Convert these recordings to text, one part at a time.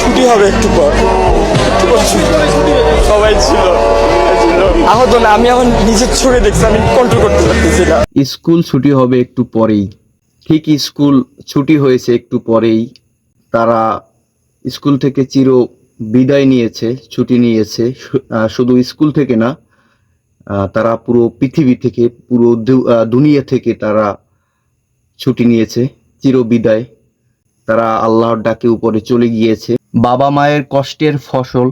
একটু পর একটু পর। সবাই ছিল। আহত না, আমি এখন নিজের চোখে দেখছি, আমি কন্ট্রোল করতে পারতেছি না। স্কুল ছুটি হবে একটু পরেই। ঠিক স্কুল ছুটি হয়েছে একটু পরেই। তারা স্কুল থেকে চির বিদায় নিয়েছে, ছুটি নিয়েছে। শুধু স্কুল থেকে না তারা পুরো পৃথিবী থেকে, পুরো দুনিয়া থেকে তারা ছুটি নিয়েছে, চির বিদায়। তারা আল্লাহর ডাকে উপরে চলে গিয়েছে। বাবা মায়ের কষ্টের ফসল,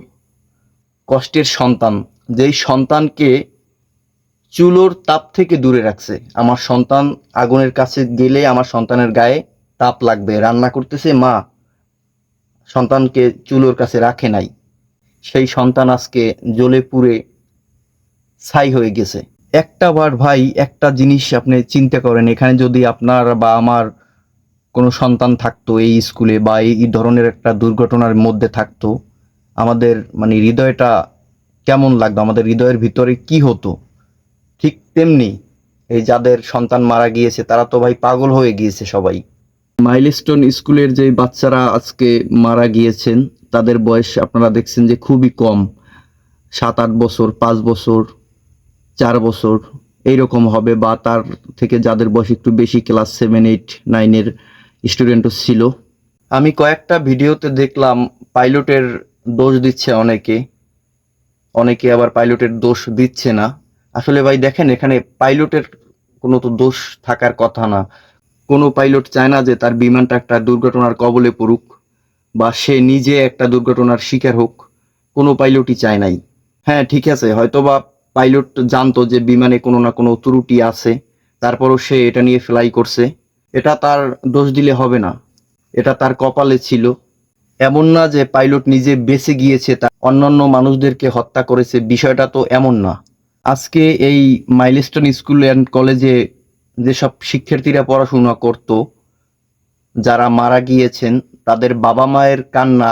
কষ্টের সন্তান। যেই সন্তানকে চুলোর তাপ থেকে দূরে রাখছে, আমার সন্তান আগুনের কাছে গেলে আমার সন্তানের গায়ে তাপ লাগবে। রান্না করতেছে মা, সন্তানকে চুলোর কাছে রাখে নাই। সেই সন্তান আজকে জ্বলে পুড়ে ছাই হয়ে গেছে। একটা বার ভাই একটা জিনিস আপনি চিন্তা করেন, এখানে যদি আপনার বা আমার কোনো সন্তান থাকতো এই স্কুলে বা এই ধরনের একটা দুর্ঘটনার মধ্যে থাকতো, আমাদের মানে হৃদয়টা কেমন লাগতো? আমাদের হৃদয়ের ভিতরে কি হতো? ঠিক তেমনি এই যাদের সন্তান মারা গিয়েছে, তারা তো ভাই পাগল হয়ে গিয়েছে সবাই। মাইলস্টোন স্কুলের যে বাচ্চারা আজকে মারা গিয়েছেন, তাদের বয়স আপনারা দেখছেন যে খুবই কম। সাত, আট বছর, পাঁচ বছর, চার বছর, এইরকম হবে বা তার থেকে যাদের বয়স একটু বেশি, ক্লাস সেভেন, এইট, নাইনের স্টুডেন্টও ছিল। আমি কয়েকটা ভিডিওতে দেখলাম পাইলটের দোষ দিচ্ছে অনেকে। অনেকে আবার পাইলটের দোষ দিচ্ছে না। আসলে ভাই দেখেন, এখানে পাইলটের কোনো তো দোষ থাকার কথা না। কোনো পাইলট চায় না যে তার বিমানটা একটা দুর্ঘটনার কবলে পড়ুক বা সে নিজে একটা দুর্ঘটনার শিকার হোক। কোনো পাইলটই চায় নাই। হ্যাঁ ঠিক আছে হয়তো বা পাইলট জানতো যে বিমানে কোনো না কোনো ত্রুটি আছে, তারপরও সে এটা নিয়ে ফ্লাই করছে। এটা তার দোষ দিলে হবে না। এটা তার কপালে ছিল। এমন না যে পাইলট নিজে বেঁচে গিয়েছে, তা অন্যান্য মানুষদেরকে হত্যা করেছে, বিষয়টা তো এমন না। আজকে এই মাইলস্টোন স্কুল অ্যান্ড কলেজে যেসব শিক্ষার্থীরা পড়াশোনা করত, যারা মারা গিয়েছেন, তাদের বাবা মায়ের কান্না,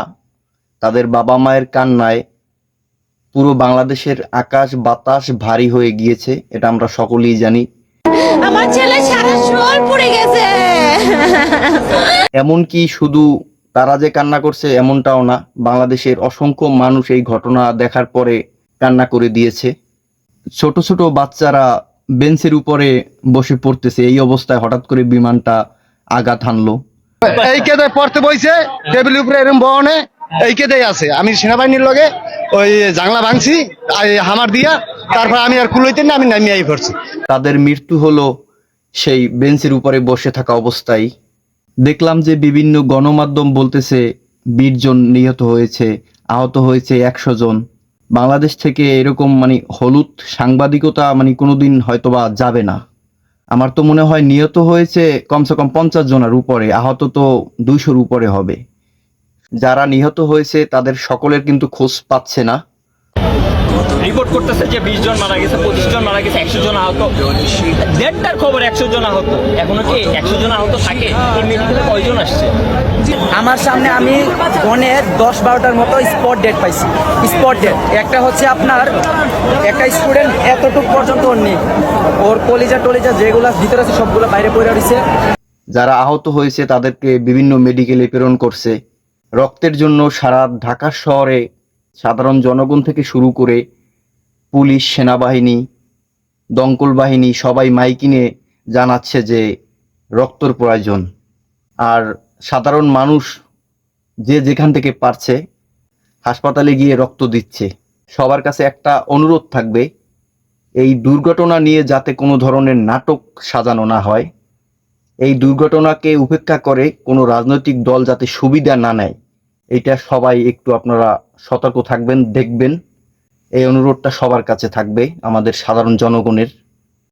তাদের বাবা মায়ের কান্নায় পুরো বাংলাদেশের আকাশ বাতাস ভারী হয়ে গিয়েছে, এটা আমরা সকলেই জানি। আমার ছেলে সারা শোল পড়ে গেছে। এমনকি শুধু তারা যে কান্না করছে এমনটাও না বাংলাদেশের অসংখ্য মানুষ এই ঘটনা দেখার পরে কান্না করে দিয়েছে। ছোট ছোট বাচ্চারা বেঞ্চের উপরে বসে পড়তেছে এই অবস্থায় হঠাৎ করে বিমানটা আঘাত হানলো। এই কেদে পড়তে বইছে? টেবিল উপরে এরকম বহনে এই কেদে আছে? আমি সেনাবাহিনীর লগে ওই জাংলা ভাঙছি হামার দিয়া তারপর আমি আর কুলইতে না আমি নামিয়ে পড়ছি। তাদের মৃত্যু হলো সেই বেঞ্চের উপরে বসে থাকা অবস্থায় দেখলাম যে বিভিন্ন গণমাধ্যম বলতেছে বিশ জন নিহত হয়েছে, আহত হয়েছে একশো জন। বাংলাদেশ থেকে এরকম মানে হলুদ সাংবাদিকতা মানে কোনোদিন হয়তোবা যাবে না। আমার তো মনে হয় নিহত হয়েছে কমসে কম পঞ্চাশ জনের উপরে, আহত তো দুইশোর উপরে হবে। যারা নিহত হয়েছে তাদের সকলের কিন্তু খোঁজ পাচ্ছে না। রিপোর্ট করতেছে যে বিশ জন মারা গেছে পঁচিশ জন মারা গেছে একশো জন আহত। দেড়টার খবর একশো জন আহত। এখনও কি একশো জন আহত থাকে? এই মেডিকেলে কয়জন আসছে? আমার সামনে আমি গনে দশ বারোটার মতো স্পট ডেট পাইছি। Spot dead. একটা হচ্ছে আপনার একটা স্টুডেন্ট এতটুকু পর্যন্ত ওর নেই। ওর কলিজা টলিজা যেগুলো ভিতরে আছে সবগুলো বাইরে পড়ে রয়েছে। যারা আহত হয়েছে তাদেরকে বিভিন্ন মেডিকেলে প্রেরণ করছে। রক্তের জন্য সারা ঢাকা শহরে সাধারণ জনগণ থেকে শুরু করে পুলিশ, সেনাবাহিনী, দমকল বাহিনী সবাই মাইকিনে জানাচ্ছে যে রক্তর প্রয়োজন। আর সাধারণ মানুষ যে যেখান থেকে পারছে হাসপাতালে গিয়ে রক্ত দিচ্ছে। সবার কাছে একটা অনুরোধ থাকবে, এই দুর্ঘটনা নিয়ে যাতে কোনো ধরনের নাটক সাজানো না হয়, এই দুর্ঘটনাকে উপেক্ষা করে কোনো রাজনৈতিক দল যাতে সুবিধা না নেয়, এটা সবাই একটু আপনারা সতর্ক থাকবেন, দেখবেন। এই অনুরোধটা সবার কাছে থাকবে আমাদের সাধারণ জনগণের